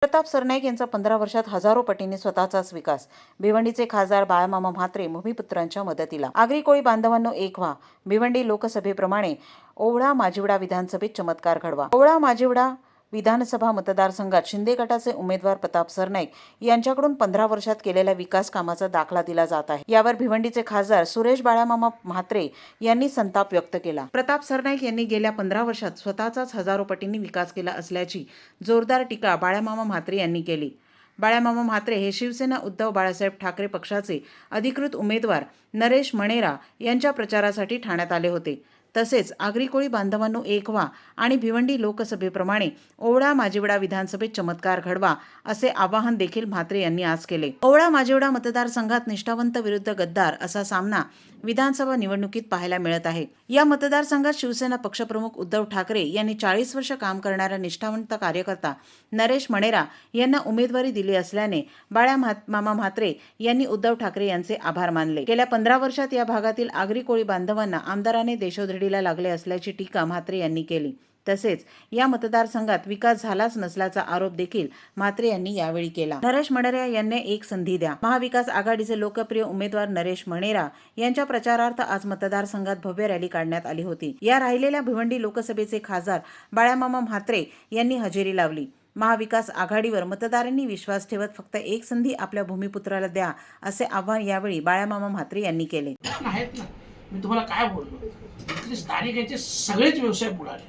प्रताप सरनाईक यांचा पंधरा वर्षात हजारो पटीने स्वतःचाच विकास. भिवंडीचे खासदार बाळामामा म्हात्रे भूमिपुत्रांच्या मदतीला. आगरी कोळी बांधवांनो एक व्हा. भिवंडी लोकसभेप्रमाणे ओवळा माजिवडा विधानसभेत चमत्कार घडवा. ओवळा माजिवडा विधानसभा मतदारसंघात शिंदे गटाचे उमेदवार प्रताप सरनाईक यांच्याकडून पंधरा वर्षात केलेल्या विकास कामाचा दाखला दिला जात आहे. यावर भिवंडीचे खासदार सुरेश बाळामामा म्हात्रे यांनी संताप व्यक्त केला. प्रताप सरनाईक यांनी गेल्या पंधरा वर्षात स्वतःचाच हजारो पटींनी विकास केला असल्याची जोरदार टीका बाळामामा म्हात्रे यांनी केली. बाळामामा म्हात्रे हे शिवसेना उद्धव बाळासाहेब ठाकरे पक्षाचे अधिकृत उमेदवार नरेश मणेरा यांच्या प्रचारासाठी ठाण्यात आले होते. तसेच आगरी कोळी बांधवांनो एक व्हा आणि भिवंडी लोकसभेप्रमाणे ओवळा माजिवडा विधानसभेत चमत्कार घडवा असे आवाहन देखील म्हात्रे यांनी आज केले. ओवळा माजिवडा मतदारसंघात निष्ठावंत विरुद्ध गद्दार असा सामना विधानसभा निवडणुकीत पाहायला मिळत आहे. या मतदारसंघात शिवसेना पक्षप्रमुख उद्धव ठाकरे यांनी चाळीस वर्ष काम करणारा निष्ठावंत कार्यकर्ता नरेश मणेरा यांना उमेदवारी दिली असल्याने बाळ्या म्हा- मामा म्हात्रे यांनी उद्धव ठाकरे यांचे आभार मानले. गेल्या पंधरा वर्षात या भागातील आगरी कोळी बांधवांना आमदाराने देशोधडीला लागले असल्याची टीका म्हात्रे यांनी केली. तसेच या मतदारसंघात विकास झालाच नसल्याचा आरोप देखील म्हात्रे यांनी यावेळी केला. नरेश मणेरा यांनी एक संधी द्या. महाविकास आघाडीचे लोकप्रिय उमेदवार नरेश मणेरा यांच्या प्रचारार्थ आज मतदारसंघात भव्य रॅली काढण्यात आली होती. या राहिलेल्या भिवंडी लोकसभेचे खासदार बाळ्यामामा म्हात्रे यांनी हजेरी लावली. महाविकास आघाडीवर मतदारांनी विश्वास ठेवत फक्त एक संधी आपल्या भूमिपुत्राला द्या असे आवाहन यावेळी बाळ्यामामा म्हात्रे यांनी केले. मी तुम्हाला काय बोललो? इथले स्थानिक यांचे सगळेच व्यवसाय बुडाले.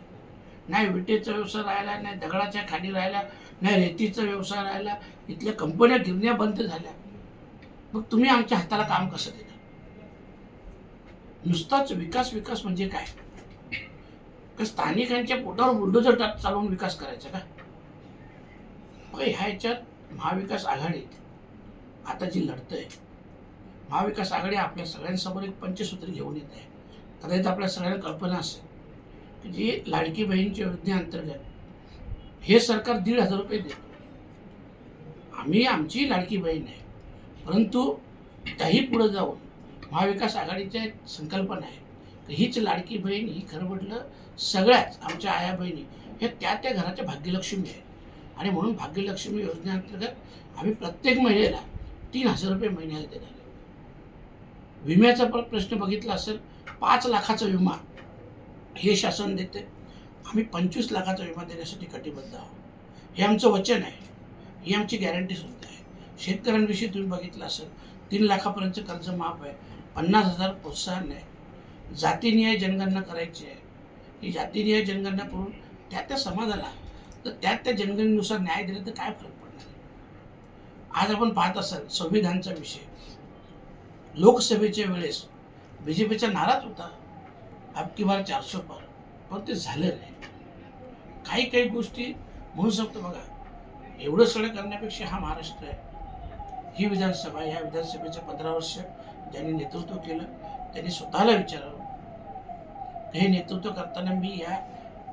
नाही विटेचा व्यवसाय राहिला नाही दगडाच्या खाली राहिला नाही रेतीचा व्यवसाय राहिला. इथल्या कंपन्या गिरण्या बंद झाल्या. मग तुम्ही आमच्या हाताला काम कसं देणार नुसताच विकास विकास म्हणजे काय? का स्थानिकांच्या पोटावर बुलडोजर टाक चालवून विकास करायचा का? मग ह्या ह्याच्यात महाविकास आघाडीत आता जी आहे महाविकास आघाडी आपल्या सगळ्यांसमोर एक पंचसूत्री घेऊन येत आहे. कदाचित आपल्या सगळ्यांना कल्पना असेल की जी लाडकी बहीणच्या योजनेअंतर्गत हे सरकार दीड हजार रुपये देतो. आम्ही आमची लाडकी बहीण आहे. परंतु त्याही पुढे जाऊन महाविकास आघाडीच्या संकल्पना आहे की हीच लाडकी बहीण ही खरं म्हटलं सगळ्याच आमच्या आया बहिणी हे त्या त्या घराच्या भाग्यलक्ष्मी आहे आणि म्हणून भाग्यलक्ष्मी योजनेअंतर्गत आम्ही प्रत्येक महिलेला तीन हजार रुपये महिन्याला देणार आहे. विम्याचा पण प्रश्न बघितला असेल पाच लाखाचा विमा हे शासन देते. आम्ही पंचवीस लाखाचा विमा देण्यासाठी कटिबद्ध आहोत. हे आमचं वचन आहे. ही आमची गॅरंटी सुद्धा आहे. शेतकऱ्यांविषयी तुम्ही बघितलं असेल तीन लाखापर्यंत कर्ज माफ आहे. पन्नास हजार प्रोत्साहन आहे. जातीनिहाय जनगणना करायची आहे. ही जातीनिहाय जनगणना करून त्या त्या समाजाला तर त्या त्या जनगणनेनुसार न्याय दिला तर काय फरक पडणार? आज आपण पाहत असाल संविधानचा विषय. लोकसभेच्या वेळेस बी जे पीचा नाराज होता. आपकी बार चारशे पार. पण ते झालं नाही. काही काही गोष्टी म्हणू शकतो बघा. एवढं सगळं करण्यापेक्षा हा महाराष्ट्र आहे. ही विधानसभा ह्या विधानसभेचं पंधरा वर्ष ज्यांनी नेतृत्व केलं त्यांनी स्वतःला विचारावं. हे नेतृत्व करताना मी या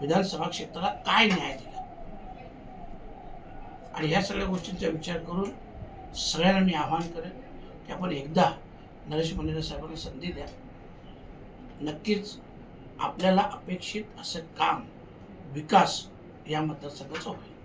विधानसभा क्षेत्राला काय न्याय दिला? आणि ह्या सगळ्या गोष्टींचा विचार करून सगळ्यांना मी आवाहन करेन की आपण एकदा नरेश मंदिर साहेबांना संधी द्या. नक्कीच आपल्याला अपेक्षित असं काम विकास या मतदारसंघाचा होईल.